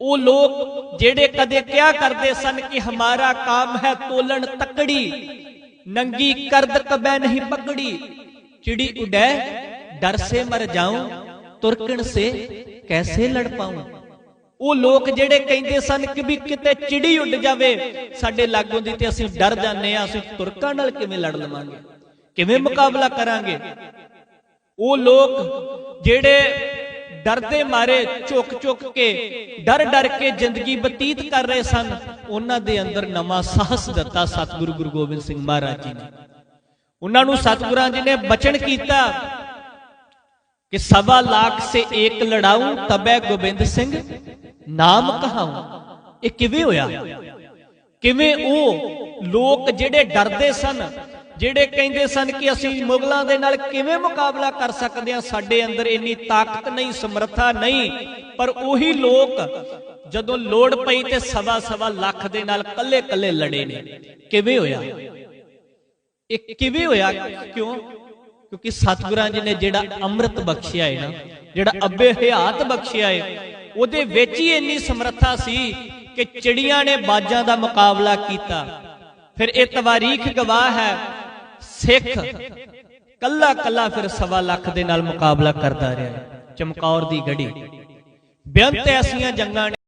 ਉਹ ਲੋਕ ਜਿਹੜੇ ਕਦੇ ਕਿਹਾ ਕਰਦੇ ਸਨ ਕਿ ਹਮਾਰਾ ਕਾਮ ਹੈ ਤੋਲਣ ਤਕੜੀ, ਨੰਗੀ ਕਰਦ ਕਬੈ ਨਹੀਂ ਪਕੜੀ। ਚਿੜੀ ਉਡੈ, ਡਰ ਸੇ ਮਰ ਜਾਉਂ, ਤੁਰਕਣ ਸੇ ਕੈਸੇ ਲੜ ਪਾਉਂ। ਉਹ ਲੋਕ ਜਿਹੜੇ ਕਹਿੰਦੇ ਸਨ ਕਿ ਵੀ ਕਿਤੇ ਚਿੜੀ ਉੱਡ ਜਾਵੇ, ਸਾਡੇ ਲਾਗੋਂ ਦੀ ਤੇ ਅਸੀਂ ਡਰ ਜਾਂਦੇ ਆ ਅਸੀਂ ਤੁਰਕਾਂ ਨਾਲ ਕਿਵੇਂ ਲੜ ਲਵਾਂਗੇ? ਕਿਵੇਂ ਮੁਕਾਬਲਾ ਕਰਾਂਗੇ? ਉਹ ਲੋਕ ਜਿਹੜੇ ਡਰਦੇ ਮਾਰੇ ਝੁਕ ਝੁਕ ਕੇ, ਡਰ ਡਰ ਕੇ ਜ਼ਿੰਦਗੀ ਬਤੀਤ ਕਰ ਰਹੇ ਸਨ। ਉਹਨਾਂ ਦੇ ਅੰਦਰ ਨਵਾਂ ਸਾਹਸ ਦਿੱਤਾ ਸਤਿਗੁਰੂ ਗੁਰੂ ਗੋਬਿੰਦ ਸਿੰਘ ਮਹਾਰਾਜ ਜੀ ਨੇ। ਉਹਨਾਂ ਨੂੰ ਸਤਿਗੁਰਾਂ ਜੀ ਨੇ ਬਚਨ ਕੀਤਾ ਕਿ ਸਵਾ ਲੱਖ ਸੇ ਏਕ ਲੜਾਉ ਤਬੈ ਗੋਬਿੰਦ ਸਿੰਘ, ਨਾਮ ਕਹਾਉ ਇਹ ਕਿਵੇਂ ਹੋਇਆ? ਕਿਵੇਂ ਉਹ ਲੋਕ ਜਿਹੜੇ ਡਰਦੇ ਸਨ ਜਿਹੜੇ ਕਹਿੰਦੇ ਸਨ ਕਿ ਅਸੀਂ ਮੁਗਲਾਂ ਦੇ ਨਾਲ ਕਿਵੇਂ ਮੁਕਾਬਲਾ ਕਰ ਸਕਦੇ ਹਾਂ, ਸਾਡੇ ਅੰਦਰ ਇੰਨੀ ਤਾਕਤ ਨਹੀਂ, ਸਮਰੱਥਾ ਨਹੀਂ, ਪਰ ਉਹੀ ਲੋਕ ਜਦੋਂ ਲੋੜ ਪਈ ਤੇ ਸਵਾ ਸਵਾ ਲੱਖ ਦੇ ਨਾਲ ਕੱਲੇ ਕੱਲੇ ਲੜੇ ਨੇ। ਕਿਵੇਂ ਹੋਇਆ? ਇਹ ਕਿਵੇਂ ਹੋਇਆ? ਕਿਉਂ? ਕਿਉਂਕਿ ਸਤਿਗੁਰਾਂ ਜੀ ਨੇ ਜਿਹੜਾ ਅੰਮ੍ਰਿਤ ਬਖਸ਼ਿਆ ਹੈ ਨਾ, ਜਿਹੜਾ ਅੱਬੇ ਹਯਾਤ ਬਖਸ਼ਿਆ ਹੈ, ਉਹਦੇ ਵਿੱਚ ਹੀ ਇੰਨੀ ਸਮਰੱਥਾ ਸੀ ਕਿ ਚਿੜੀਆਂ ਨੇ ਬਾਜਾਂ ਦਾ ਮੁਕਾਬਲਾ ਕੀਤਾ। ਫਿਰ ਇਹ ਤਵਾਰੀਖ ਗਵਾਹ ਹੈ ਸਿੱਖ ਕੱਲਾ ਕੱਲਾ ਫਿਰ ਸਵਾ ਲੱਖ ਦੇ ਨਾਲ ਮੁਕਾਬਲਾ ਕਰਦਾ ਰਿਹਾ, ਚਮਕੌਰ ਦੀ ਗੜੀ। ਬੇਅੰਤ ਐਸੀਆਂ ਜੰਗਾਂ ਨੇ